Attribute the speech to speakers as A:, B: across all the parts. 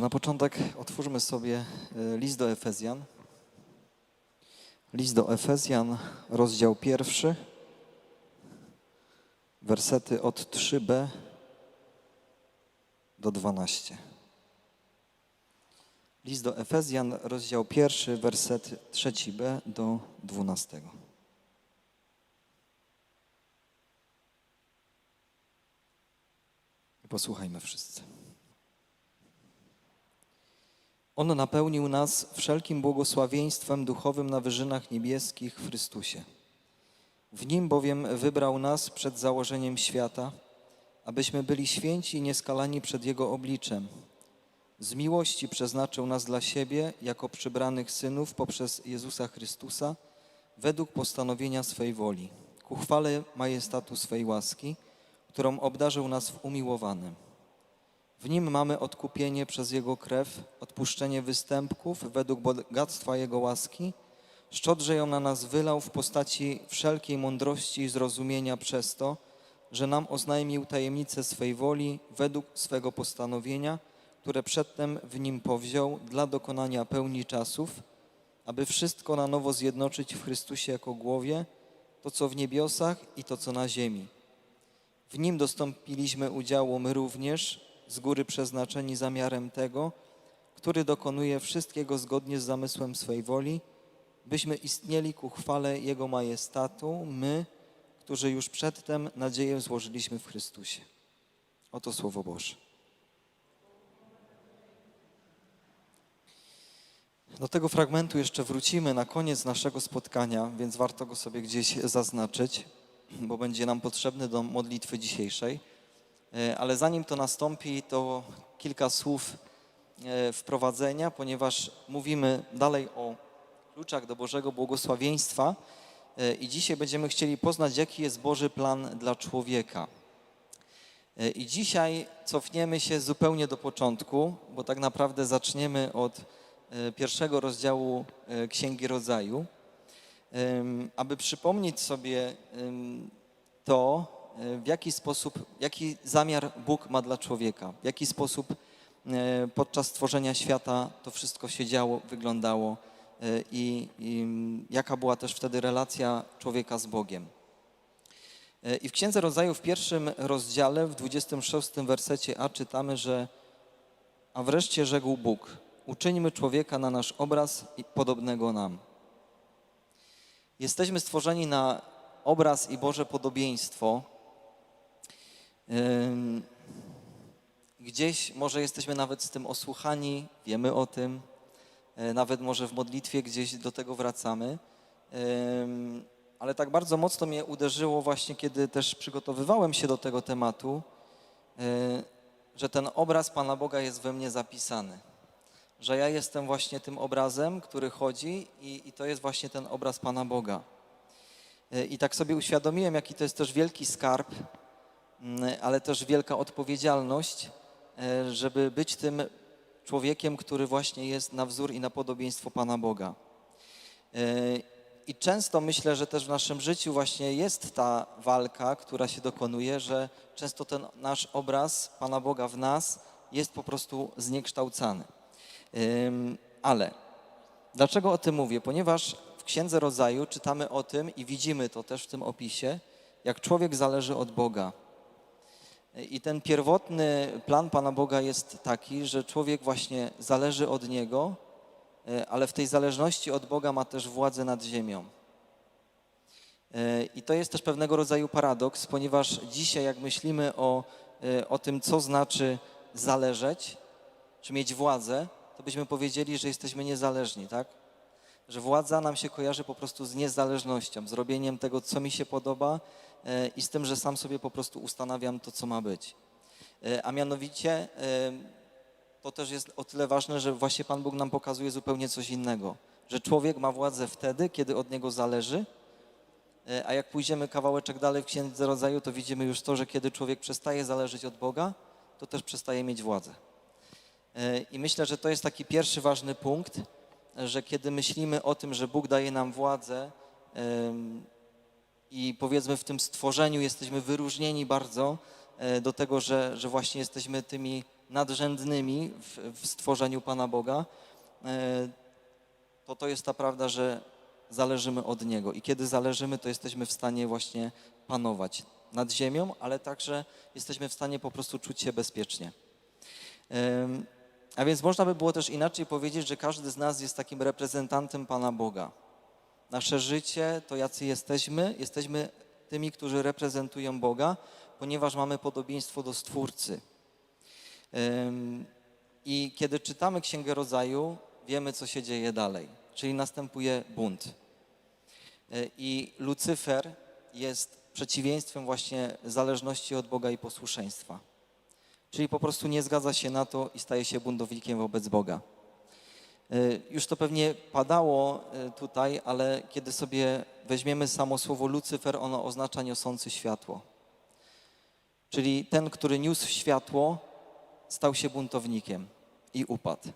A: Może na początek otwórzmy sobie e, list do Efezjan. List do Efezjan, rozdział pierwszy, wersety od 3b do 12. List do Efezjan, rozdział pierwszy, werset 3b do 12. I posłuchajmy wszyscy. On napełnił nas wszelkim błogosławieństwem duchowym na wyżynach niebieskich w Chrystusie. W Nim bowiem wybrał nas przed założeniem świata, abyśmy byli święci i nieskalani przed Jego obliczem. Z miłości przeznaczył nas dla siebie jako przybranych synów poprzez Jezusa Chrystusa według postanowienia swej woli, ku chwale majestatu swej łaski, którą obdarzył nas w umiłowanym. W nim mamy odkupienie przez Jego krew, odpuszczenie występków według bogactwa Jego łaski, szczodrze ją na nas wylał w postaci wszelkiej mądrości i zrozumienia przez to, że nam oznajmił tajemnicę swej woli według swego postanowienia, które przedtem w nim powziął dla dokonania pełni czasów, aby wszystko na nowo zjednoczyć w Chrystusie jako głowie, to co w niebiosach i to co na ziemi. W nim dostąpiliśmy udziału my również, z góry przeznaczeni zamiarem tego, który dokonuje wszystkiego zgodnie z zamysłem swej woli, byśmy istnieli ku chwale Jego majestatu, my, którzy już przedtem nadzieję złożyliśmy w Chrystusie. Oto Słowo Boże. Do tego fragmentu jeszcze wrócimy na koniec naszego spotkania, więc warto go sobie gdzieś zaznaczyć, bo będzie nam potrzebny do modlitwy dzisiejszej. E, Ale zanim to nastąpi, to kilka słów e, wprowadzenia, ponieważ mówimy dalej o kluczach do Bożego błogosławieństwa e, i dzisiaj będziemy chcieli poznać, jaki jest Boży plan dla człowieka. I dzisiaj cofniemy się zupełnie do początku, bo tak naprawdę zaczniemy od pierwszego rozdziału Księgi Rodzaju, aby przypomnieć sobie to, w jaki sposób, jaki zamiar Bóg ma dla człowieka, w jaki sposób e, podczas stworzenia świata to wszystko się działo, wyglądało e, i, i mm, jaka była też wtedy relacja człowieka z Bogiem. E, I w Księdze Rodzaju w pierwszym rozdziale, w 26 wersecie A czytamy, że a wreszcie rzekł Bóg, uczyńmy człowieka na nasz obraz i podobnego nam. Jesteśmy stworzeni na obraz i Boże podobieństwo. Gdzieś może jesteśmy nawet z tym osłuchani, wiemy o tym, e, nawet może w modlitwie gdzieś do tego wracamy. Ale tak bardzo mocno mnie uderzyło właśnie, kiedy też przygotowywałem się do tego tematu, e, że ten obraz Pana Boga jest we mnie zapisany. Że ja jestem właśnie tym obrazem, który chodzi i, i to jest właśnie ten obraz Pana Boga. E, I tak sobie uświadomiłem, jaki to jest też wielki skarb, ale też wielka odpowiedzialność, e, żeby być tym człowiekiem, który właśnie jest na wzór i na podobieństwo Pana Boga. E, I często myślę, że też w naszym życiu właśnie jest ta walka, która się dokonuje, że często ten nasz obraz Pana Boga w nas jest po prostu zniekształcany. Ale dlaczego o tym mówię? Ponieważ w Księdze Rodzaju czytamy o tym i widzimy to też w tym opisie, jak człowiek zależy od Boga. I ten pierwotny plan Pana Boga jest taki, że człowiek właśnie zależy od Niego, e, ale w tej zależności od Boga ma też władzę nad ziemią. E, I to jest też pewnego rodzaju paradoks, ponieważ dzisiaj, jak myślimy o, e, o tym, co znaczy zależeć, czy mieć władzę, to byśmy powiedzieli, że jesteśmy niezależni, tak? Że władza nam się kojarzy po prostu z niezależnością, z robieniem tego, co mi się podoba i z tym, że sam sobie po prostu ustanawiam to, co ma być. E, A mianowicie e, to też jest o tyle ważne, że właśnie Pan Bóg nam pokazuje zupełnie coś innego. Że człowiek ma władzę wtedy, kiedy od niego zależy, E, A jak pójdziemy kawałeczek dalej w Księdze Rodzaju, to widzimy już to, że kiedy człowiek przestaje zależeć od Boga, to też przestaje mieć władzę. E, I myślę, że to jest taki pierwszy ważny punkt, że kiedy myślimy o tym, że Bóg daje nam władzę i powiedzmy w tym stworzeniu jesteśmy wyróżnieni bardzo e, do tego, że, że właśnie jesteśmy tymi nadrzędnymi w, w stworzeniu Pana Boga, e, to to jest ta prawda, że zależymy od Niego. I kiedy zależymy, to jesteśmy w stanie właśnie panować nad ziemią, ale także jesteśmy w stanie po prostu czuć się bezpiecznie. A więc można by było też inaczej powiedzieć, że każdy z nas jest takim reprezentantem Pana Boga. Nasze życie, to jacy jesteśmy, jesteśmy tymi, którzy reprezentują Boga, ponieważ mamy podobieństwo do Stwórcy. I kiedy czytamy Księgę Rodzaju, wiemy, co się dzieje dalej, czyli następuje bunt. E, I Lucyfer jest przeciwieństwem właśnie zależności od Boga i posłuszeństwa. Czyli po prostu nie zgadza się na to i staje się buntownikiem wobec Boga. E, Już to pewnie padało e, tutaj, ale kiedy sobie weźmiemy samo słowo Lucyfer, ono oznacza niosący światło. Czyli ten, który niósł światło, stał się buntownikiem i upadł.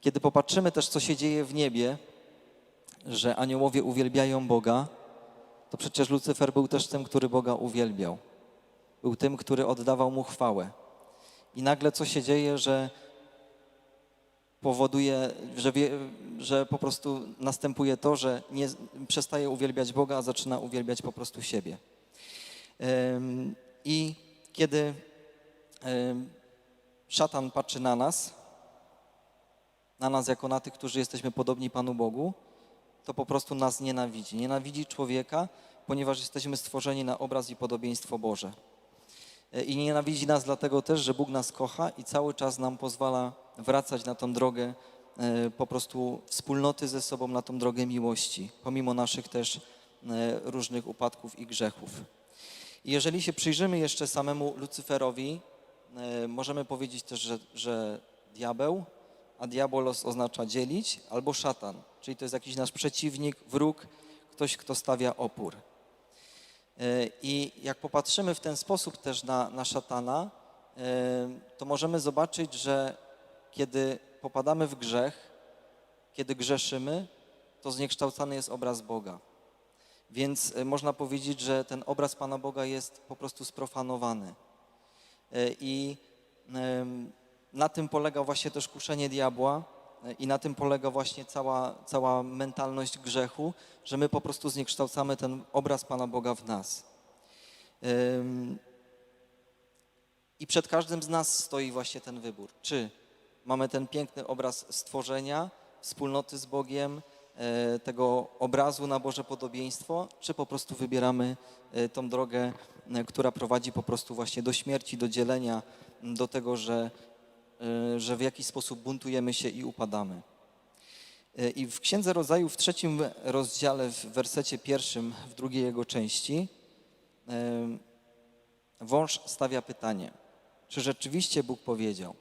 A: Kiedy popatrzymy też, co się dzieje w niebie, że aniołowie uwielbiają Boga, to przecież Lucyfer był też tym, który Boga uwielbiał. Był tym, który oddawał mu chwałę. I nagle co się dzieje, że powoduje, że, wie, że po prostu następuje to, że nie przestaje uwielbiać Boga, a zaczyna uwielbiać po prostu siebie. I kiedy szatan patrzy na nas, na nas jako na tych, którzy jesteśmy podobni Panu Bogu, to po prostu nas nienawidzi. Nienawidzi człowieka, ponieważ jesteśmy stworzeni na obraz i podobieństwo Boże. E, I nienawidzi nas dlatego też, że Bóg nas kocha i cały czas nam pozwala wracać na tą drogę e, po prostu wspólnoty ze sobą, na tą drogę miłości, pomimo naszych też e, różnych upadków i grzechów. Jeżeli się przyjrzymy jeszcze samemu Lucyferowi, możemy powiedzieć też, że, że diabeł, a diabolos oznacza dzielić, albo szatan, czyli to jest jakiś nasz przeciwnik, wróg, ktoś, kto stawia opór. E, I jak popatrzymy w ten sposób też na, na szatana, e, to możemy zobaczyć, że kiedy popadamy w grzech, kiedy grzeszymy, to zniekształcany jest obraz Boga. Więc e, można powiedzieć, że ten obraz Pana Boga jest po prostu sprofanowany. I na tym polega właśnie też kuszenie diabła i na tym polega właśnie cała, cała mentalność grzechu, że my po prostu zniekształcamy ten obraz Pana Boga w nas. I przed każdym z nas stoi właśnie ten wybór. Czy mamy ten piękny obraz stworzenia, wspólnoty z Bogiem, e, tego obrazu na Boże podobieństwo, czy po prostu wybieramy e, tą drogę, e, która prowadzi po prostu właśnie do śmierci, do dzielenia, do tego, że, że w jakiś sposób buntujemy się i upadamy. E, I w Księdze Rodzaju w trzecim rozdziale, w wersecie pierwszym, w drugiej jego części, em, wąż stawia pytanie, czy rzeczywiście Bóg powiedział?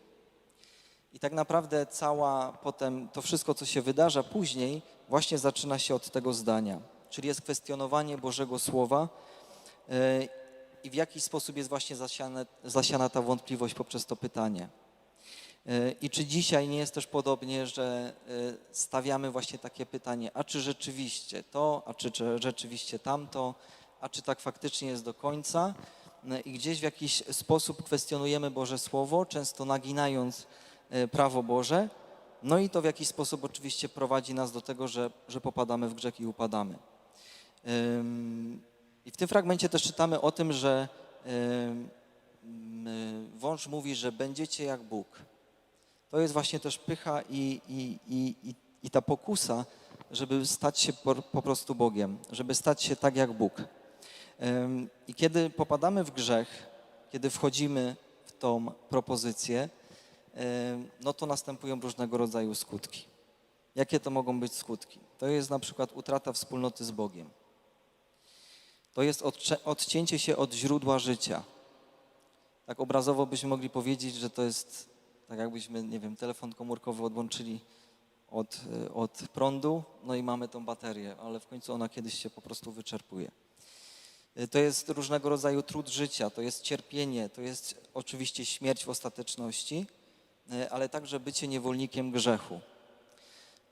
A: I tak naprawdę cała potem to wszystko, co się wydarza później, właśnie zaczyna się od tego zdania, czyli jest kwestionowanie Bożego Słowa i w jaki sposób jest właśnie zasiane, zasiana ta wątpliwość poprzez to pytanie. I czy dzisiaj nie jest też podobnie, że e, stawiamy właśnie takie pytanie, a czy rzeczywiście to, a czy, czy rzeczywiście tamto, a czy tak faktycznie jest do końca? E, I gdzieś w jakiś sposób kwestionujemy Boże Słowo, często naginając e, prawo Boże, no i to w jakiś sposób oczywiście prowadzi nas do tego, że, że popadamy w grzech i upadamy. I w tym fragmencie też czytamy o tym, że wąż mówi, że będziecie jak Bóg. To jest właśnie też pycha i, i, i, i, i ta pokusa, żeby stać się po, po prostu Bogiem, żeby stać się tak jak Bóg. I kiedy popadamy w grzech, kiedy wchodzimy w tą propozycję, no to następują różnego rodzaju skutki. Jakie to mogą być skutki? To jest na przykład utrata wspólnoty z Bogiem. To jest odcięcie się od źródła życia. Tak obrazowo byśmy mogli powiedzieć, że to jest tak jakbyśmy, nie wiem, telefon komórkowy odłączyli od, y, od prądu, no i mamy tą baterię, ale w końcu ona kiedyś się po prostu wyczerpuje. Y, To jest różnego rodzaju trud życia, to jest cierpienie, to jest oczywiście śmierć w ostateczności, y, ale także bycie niewolnikiem grzechu.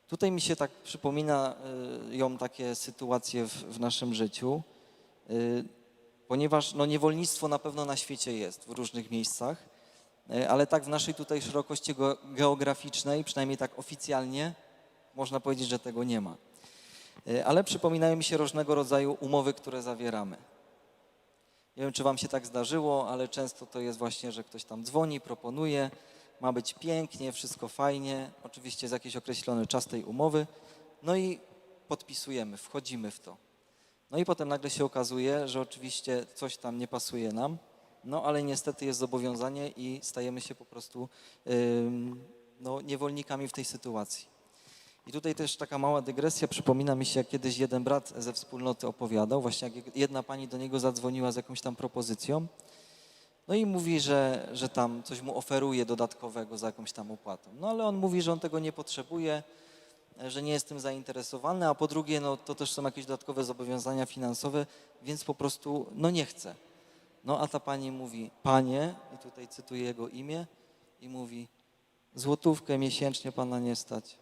A: Tutaj mi się tak przypomina ją takie sytuacje w, w naszym życiu. Ponieważ no, niewolnictwo na pewno na świecie jest w różnych miejscach, e, ale tak w naszej tutaj szerokości geograficznej, przynajmniej tak oficjalnie, można powiedzieć, że tego nie ma. E, Ale przypominają mi się różnego rodzaju umowy, które zawieramy. Nie wiem, czy Wam się tak zdarzyło, ale często to jest właśnie, że ktoś tam dzwoni, proponuje, ma być pięknie, wszystko fajnie, oczywiście jest jakiś określony czas tej umowy, no i podpisujemy, wchodzimy w to. No i potem nagle się okazuje, że oczywiście coś tam nie pasuje nam, no ale niestety jest zobowiązanie i stajemy się po prostu no, niewolnikami w tej sytuacji. I tutaj też taka mała dygresja, przypomina mi się, jak kiedyś jeden brat ze wspólnoty opowiadał, właśnie jak jedna pani do niego zadzwoniła z jakąś tam propozycją, no i mówi, że, że tam coś mu oferuje dodatkowego za jakąś tam opłatą. No ale on mówi, że on tego nie potrzebuje, że nie jest tym zainteresowany, a po drugie, no to też są jakieś dodatkowe zobowiązania finansowe, więc po prostu, no nie chce. No a ta pani mówi, panie, i tutaj cytuję jego imię, i mówi, złotówkę miesięcznie pana nie stać.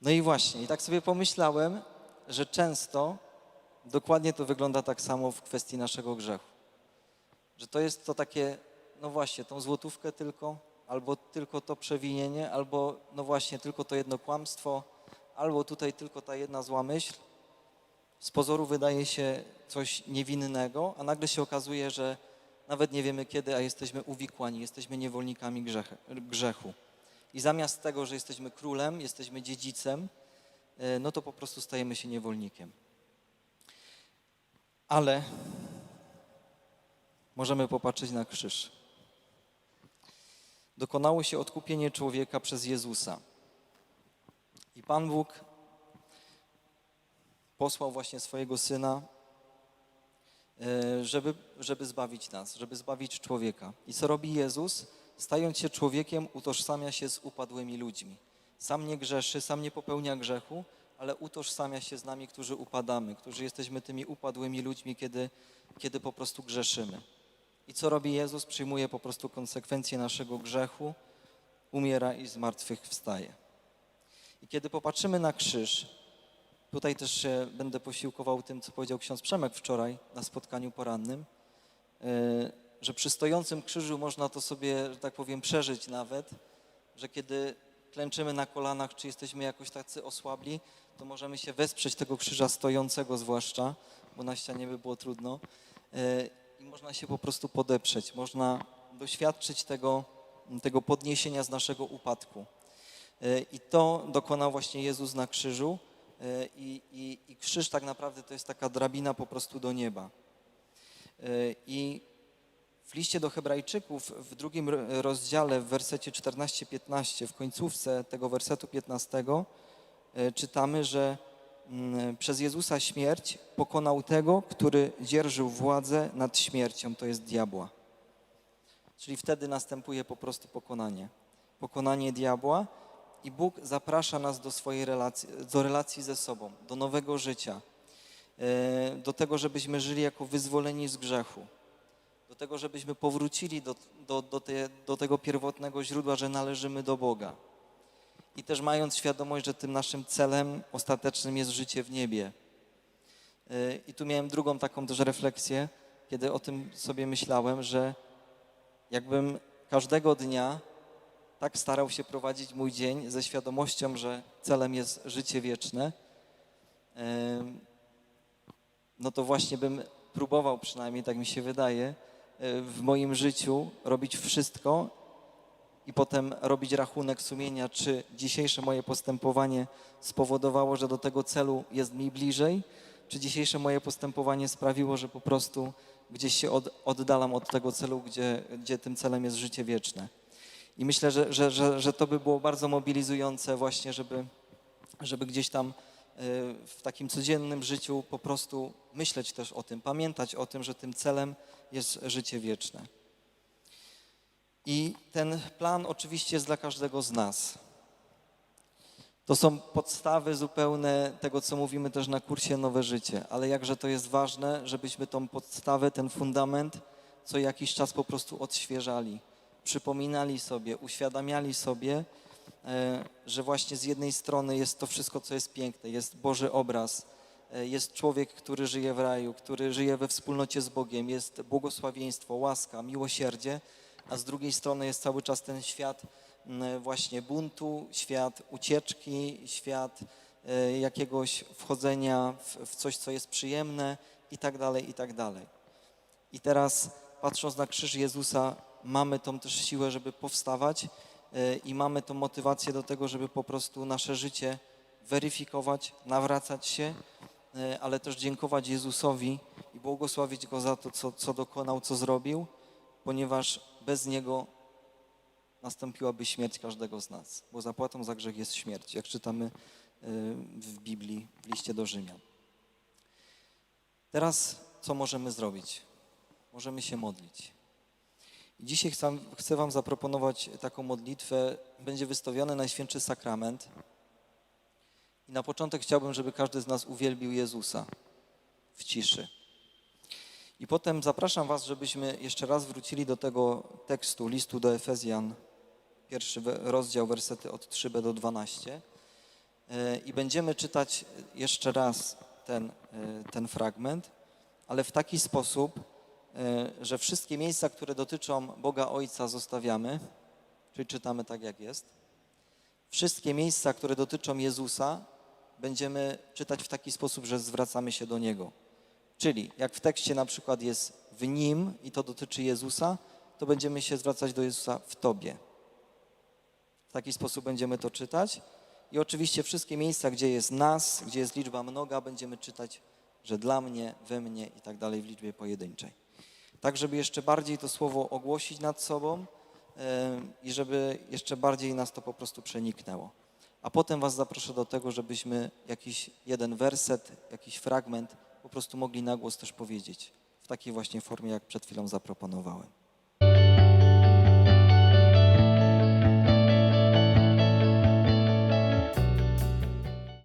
A: No i właśnie, i tak sobie pomyślałem, że często dokładnie to wygląda tak samo w kwestii naszego grzechu. Że to jest to takie, no właśnie, tą złotówkę tylko, albo tylko to przewinienie, albo no właśnie, tylko to jedno kłamstwo, albo tutaj tylko ta jedna zła myśl. Z pozoru wydaje się coś niewinnego, a nagle się okazuje, że nawet nie wiemy kiedy, a jesteśmy uwikłani, jesteśmy niewolnikami grzechu. I zamiast tego, że jesteśmy królem, jesteśmy dziedzicem, e, no to po prostu stajemy się niewolnikiem. Ale możemy popatrzeć na krzyż. Dokonało się odkupienie człowieka przez Jezusa. I Pan Bóg posłał właśnie swojego Syna, e, żeby, żeby zbawić nas, żeby zbawić człowieka. I co robi Jezus? Stając się człowiekiem, utożsamia się z upadłymi ludźmi. Sam nie grzeszy, sam nie popełnia grzechu, ale utożsamia się z nami, którzy upadamy, którzy jesteśmy tymi upadłymi ludźmi, kiedy, kiedy po prostu grzeszymy. I co robi Jezus? Przyjmuje po prostu konsekwencje naszego grzechu, umiera i z martwych wstaje. I kiedy popatrzymy na krzyż, tutaj też się będę posiłkował tym, co powiedział ksiądz Przemek wczoraj na spotkaniu porannym, yy, że przy stojącym krzyżu można to sobie, że tak powiem, przeżyć nawet, że kiedy klęczymy na kolanach, czy jesteśmy jakoś tacy osłabli, to możemy się wesprzeć tego krzyża stojącego zwłaszcza, bo na ścianie by było trudno. Yy, I można się po prostu podeprzeć, można doświadczyć tego, tego podniesienia z naszego upadku. I to dokonał właśnie Jezus na krzyżu. Yy, I, i, I krzyż tak naprawdę to jest taka drabina po prostu do nieba. Yy, I w liście do Hebrajczyków w drugim ro- rozdziale, w wersecie 14-15, w końcówce tego wersetu 15, e, czytamy, że mm, przez Jezusa śmierć pokonał tego, który dzierżył władzę nad śmiercią, to jest diabła. Czyli wtedy następuje po prostu pokonanie. Pokonanie diabła i Bóg zaprasza nas do swojej relacji, do relacji ze sobą, do nowego życia, e, do tego, żebyśmy żyli jako wyzwoleni z grzechu do tego, żebyśmy powrócili do, do, do, te, do tego pierwotnego źródła, że należymy do Boga. I też mając świadomość, że tym naszym celem ostatecznym jest życie w niebie. Yy, I tu miałem drugą taką też refleksję, kiedy o tym sobie myślałem, że jakbym każdego dnia tak starał się prowadzić mój dzień ze świadomością, że celem jest życie wieczne, no to właśnie bym próbował, przynajmniej tak mi się wydaje, y, w moim życiu robić wszystko i potem robić rachunek sumienia, czy dzisiejsze moje postępowanie spowodowało, że do tego celu jest mi bliżej, czy dzisiejsze moje postępowanie sprawiło, że po prostu gdzieś się od, oddalam od tego celu, gdzie, gdzie tym celem jest życie wieczne. I myślę, że, że, że, że to by było bardzo mobilizujące właśnie, żeby, żeby gdzieś tam y, w takim codziennym życiu po prostu myśleć też o tym, pamiętać o tym, że tym celem jest życie wieczne. I ten plan oczywiście jest dla każdego z nas. To są podstawy zupełne tego, co mówimy też na kursie Nowe Życie, ale jakże to jest ważne, żebyśmy tą podstawę, ten fundament co jakiś czas po prostu odświeżali, przypominali sobie, uświadamiali sobie, e, że właśnie z jednej strony jest to wszystko, co jest piękne, jest Boży obraz, e, jest człowiek, który żyje w raju, który żyje we wspólnocie z Bogiem, jest błogosławieństwo, łaska, miłosierdzie, a z drugiej strony jest cały czas ten świat właśnie buntu, świat ucieczki, świat e, jakiegoś wchodzenia w coś, co jest przyjemne i tak dalej, i tak dalej. I teraz patrząc na krzyż Jezusa, mamy tą też siłę, żeby powstawać e, i mamy tą motywację do tego, żeby po prostu nasze życie weryfikować, nawracać się, e, ale też dziękować Jezusowi i błogosławić Go za to, co, co dokonał, co zrobił, ponieważ bez Niego nastąpiłaby śmierć każdego z nas, bo zapłatą za grzech jest śmierć, jak czytamy e, w Biblii, w liście do Rzymian. Teraz co możemy zrobić? Możemy się modlić. Dzisiaj chcę, Wam zaproponować taką modlitwę. Będzie wystawiony Najświętszy Sakrament. I na początek chciałbym, żeby każdy z nas uwielbił Jezusa w ciszy. I potem zapraszam Was, żebyśmy jeszcze raz wrócili do tego tekstu listu do Efezjan, pierwszy rozdział, wersety od 3b do 12. E, I będziemy czytać jeszcze raz ten, e, ten fragment, ale w taki sposób, że wszystkie miejsca, które dotyczą Boga Ojca, zostawiamy, czyli czytamy tak, jak jest. Wszystkie miejsca, które dotyczą Jezusa, będziemy czytać w taki sposób, że zwracamy się do Niego. Czyli jak w tekście na przykład jest w Nim i to dotyczy Jezusa, to będziemy się zwracać do Jezusa w Tobie. W taki sposób będziemy to czytać. I oczywiście wszystkie miejsca, gdzie jest nas, gdzie jest liczba mnoga, będziemy czytać, że dla mnie, we mnie i tak dalej w liczbie pojedynczej. Tak, żeby jeszcze bardziej to słowo ogłosić nad sobą i żeby jeszcze bardziej nas to po prostu przeniknęło. A potem Was zaproszę do tego, żebyśmy jakiś jeden werset, jakiś fragment po prostu mogli na głos też powiedzieć w takiej właśnie formie, jak przed chwilą zaproponowałem.